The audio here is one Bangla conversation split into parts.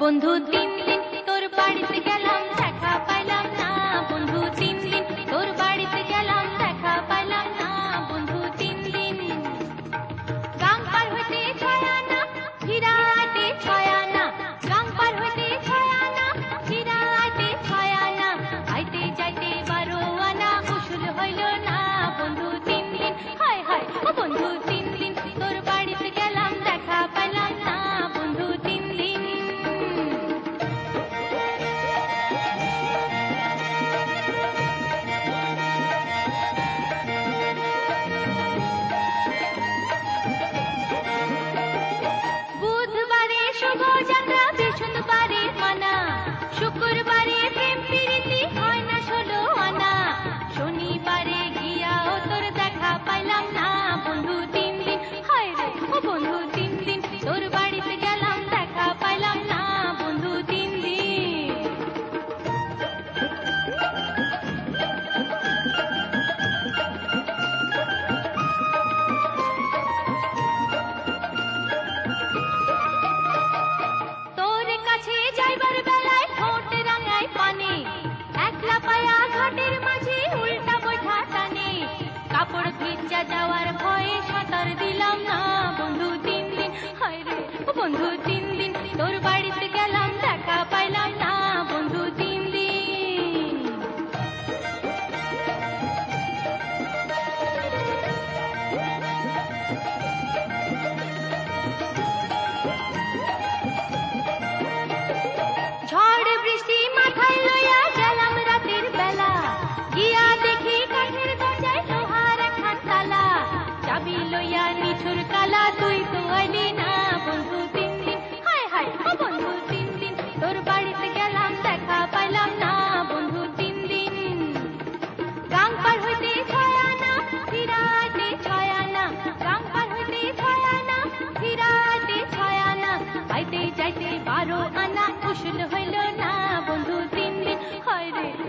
বন্ধু দিন যা যাওয়ার ভয়ে সাঁতার দিলাম না। বন্ধু, তিন দিন, হায় রে বন্ধু, তিন দিন, তোর বাড়িতে গেলাম, দেখা পাইলাম না। বন্ধু, তিন দিন।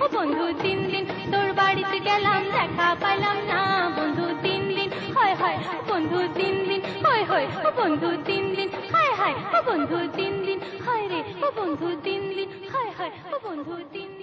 ও বন্ধু, তিন দিন তোর বাড়িতে গেলাম, দেখা পেলাম না। বন্ধু, তিন দিন, হয় হয়, বন্ধু, তিন দিন, হয় হয় ও বন্ধু, তিন দিন, হায় হায় ও বন্ধু, তিন দিন, হায় রে ও বন্ধু, তিন দিন, হয় হয় ও বন্ধু, তিন